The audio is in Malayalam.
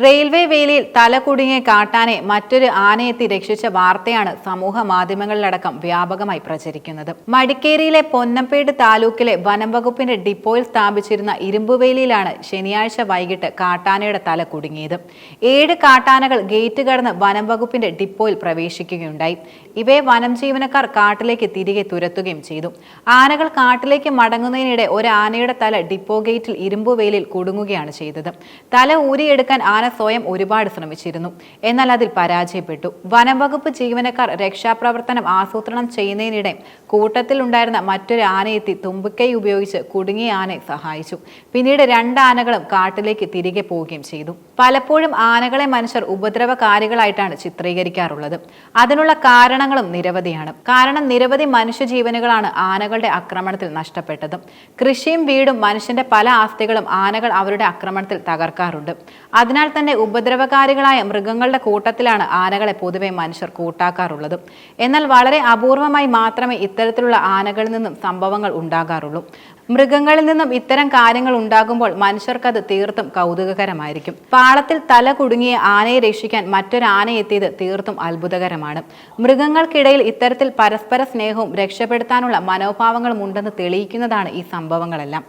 റെയിൽവേ വേലിയിൽ തല കുടുങ്ങിയ കാട്ടാനെ മറ്റൊരു ആനയെത്തി രക്ഷിച്ച വാർത്തയാണ് സമൂഹ മാധ്യമങ്ങളിലടക്കം വ്യാപകമായി പ്രചരിക്കുന്നത്. മടിക്കേരിയിലെ പൊന്നപ്പേട് താലൂക്കിലെ വനം വകുപ്പിന്റെ ഡിപ്പോയിൽ സ്ഥാപിച്ചിരുന്ന ഇരുമ്പുവേലിയിലാണ് ശനിയാഴ്ച വൈകിട്ട് കാട്ടാനയുടെ തല കുടുങ്ങിയത്. ഏഴ് കാട്ടാനകൾ ഗേറ്റ് കടന്ന് വനം വകുപ്പിന്റെ ഡിപ്പോയിൽ പ്രവേശിക്കുകയുണ്ടായി. ഇവയെ വനം ജീവനക്കാർ കാട്ടിലേക്ക് തിരികെ തുരത്തുകയും ചെയ്തു. ആനകൾ കാട്ടിലേക്ക് മടങ്ങുന്നതിനിടെ ഒരു ആനയുടെ തല ഡിപ്പോ ഗേറ്റിൽ ഇരുമ്പുവേലിയിൽ കുടുങ്ങുകയാണ് ചെയ്തത്. തല ഊരിയെടുക്കാൻ ആന സ്വയം ഒരുപാട് ശ്രമിച്ചിരുന്നു. എന്നാൽ അതിൽ പരാജയപ്പെട്ടു. വനം വകുപ്പ് ജീവനക്കാർ രക്ഷാപ്രവർത്തനം ആസൂത്രണം ചെയ്യുന്നതിനിടെ കൂട്ടത്തിലുണ്ടായിരുന്ന മറ്റൊരു ആനയെത്തി തുമ്പിക്കൈ ഉപയോഗിച്ച് കുടുങ്ങിയ ആനയെ സഹായിച്ചു. പിന്നീട് രണ്ട് ആനകളും കാട്ടിലേക്ക് തിരികെ പോവുകയും ചെയ്തു. പലപ്പോഴും ആനകളെ മനുഷ്യർ ഉപദ്രവകാരികളായിട്ടാണ് ചിത്രീകരിക്കാറുള്ളത്. അതിനുള്ള കാരണങ്ങളും നിരവധിയാണ്. കാരണം നിരവധി മനുഷ്യജീവനുകളാണ് ആനകളുടെ ആക്രമണത്തിൽ നഷ്ടപ്പെട്ടത്. കൃഷിയും വീടും മനുഷ്യന്റെ പല ആസ്തികളും ആനകൾ അവരുടെ ആക്രമണത്തിൽ തകർക്കാറുണ്ട്. അതിനാൽ തന്നെ ഉപദ്രവകാരികളായ മൃഗങ്ങളുടെ കൂട്ടത്തിലാണ് ആനകളെ പൊതുവെ മനുഷ്യർ കൂട്ടാക്കാറുള്ളത്. എന്നാൽ വളരെ അപൂർവമായി മാത്രമേ ഇത്തരത്തിലുള്ള ആനകളിൽ നിന്നും സംഭവങ്ങൾ ഉണ്ടാകാറുള്ളൂ. മൃഗങ്ങളിൽ നിന്നും ഇത്തരം കാര്യങ്ങൾ ഉണ്ടാകുമ്പോൾ മനുഷ്യർക്കത് തീർത്തും കൗതുകകരമായിരിക്കും. പാളത്തിൽ തല കുടുങ്ങിയ ആനയെ രക്ഷിക്കാൻ മറ്റൊരു എത്തിയത് തീർത്തും അത്ഭുതകരമാണ്. മൃഗങ്ങൾക്കിടയിൽ ഇത്തരത്തിൽ പരസ്പര സ്നേഹവും രക്ഷപ്പെടുത്താനുള്ള മനോഭാവങ്ങളും ഉണ്ടെന്ന് തെളിയിക്കുന്നതാണ് ഈ സംഭവങ്ങളെല്ലാം.